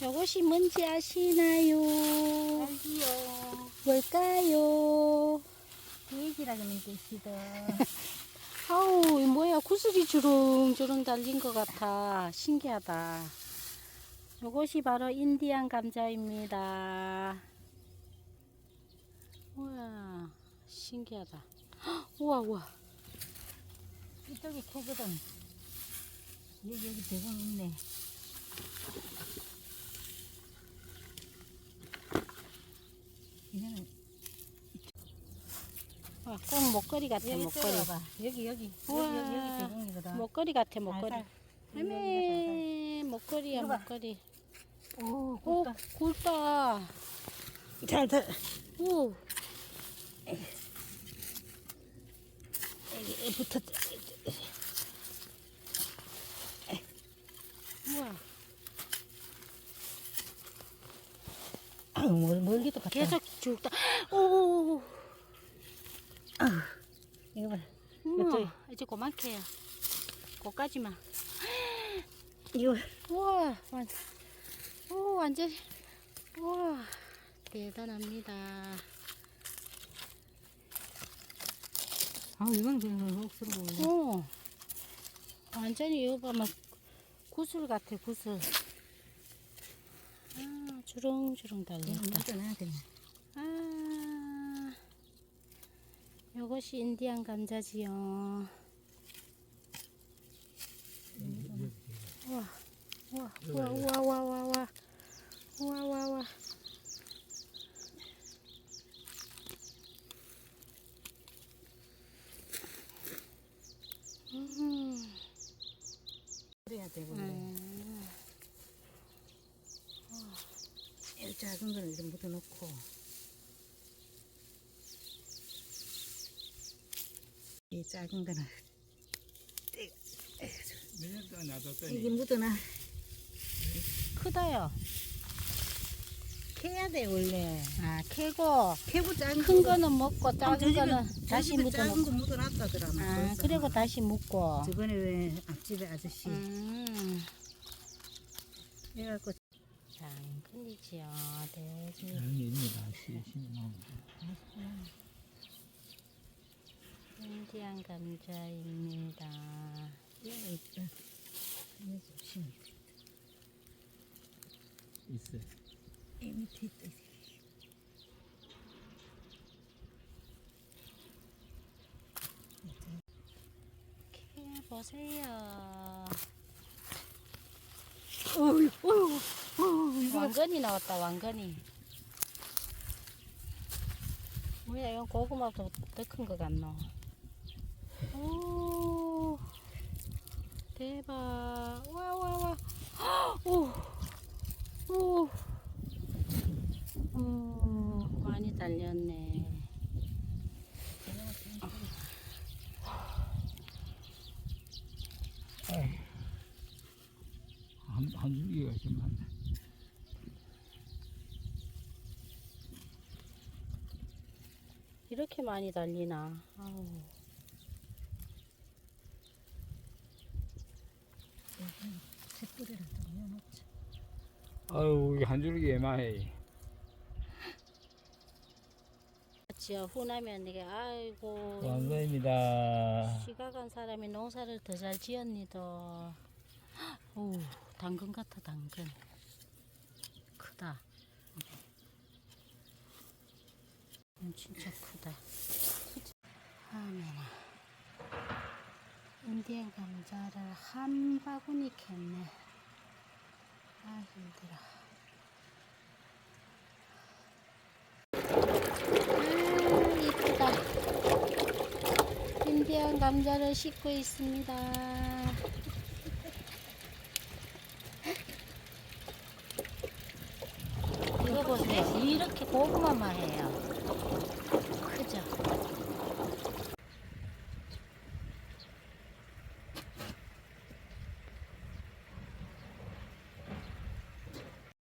이것이 뭔지 아시나요? 알지요. 뭘까요? 돼지라는 뜻이다. 아우, 이 뭐야, 구슬이 주렁주렁 달린 것 같아. 신기하다. 이것이 바로 인디안 감자입니다. 우와, 신기하다. 헉, 우와, 우와. 이쪽이 캐거든. 여기 여기 대금 있네. 이거는 와, 꼭 목걸이 같아, 여기 목걸이. 봐 여기 여기 우와. 여기 여기, 대금이거든. 목걸이 같아, 목걸이. 할매, 목걸이야. 목걸이. 오, 오, 굵다. 굵다. 잘 들. 오, 여기 붙었다. 우와. 아우 멀 멀기도 갔다. 계속 죽다. 오, 이거 봐. 우와, 이쪽에. 이제 그만게 해요. 거까지만. 이거 우와, 완, 오, 완전, 우와, 대단합니다. 아 이건 그냥 억수로 보이네. 오, 완전히 이거 봐만 구슬 같아, 구슬. 아, 주렁주렁 이거 달렸다. 돼. 아, 이것이 인디안 감자지요. 우와, 우와, 우와, 우와, 우와, 우와, 우와, 우와, 우와, 우와. 음, 그래야. 음, 작은 거는 이렇게 묻어놓고. 이 작은 거는 이게 묻어놔. 크다요. 캐야 돼 원래. 아, 캐고 캐고 작은 큰 거- 거는 먹고 어, 작은 저 집에- 거는 저 다시 집에 작은 묻어놓고. 거 묻어놨다더라. 아, 그리고 다시 묻고. 저번에 왜 앞집에 아저씨 음, 해갖고 장근이지요. 돼지. 장입니다. 시신은 인디안 감자입니다. 얘가 있다. 얘 조심. 있어. 이 밑에 있다. 캐 보세요. 어이, 어이, 왕건이 나왔다. 왕건이. 뭐야 이건 고구마도 더큰거 같노? 오 대박. 와와와. 오. 오. 오 많이 달렸네. 한, 한 줄기가 좀 한. 이렇게 많이 달리나? 아우. 아유, 이게 한 줄기 애마해. 지어 후나면 이게 아이고 왕건입니다. 시각한 사람이 농사를 더 잘 지었니다. 오 당근 같아 당근. 크다. 음, 진짜 크다. 하면아 인디안 감자를 한 바구니 캤네. 아 힘들어. 아 이쁘다. 인디안 감자를 씻고 있습니다. 이거 보세요. 이렇게 고구마만 해요.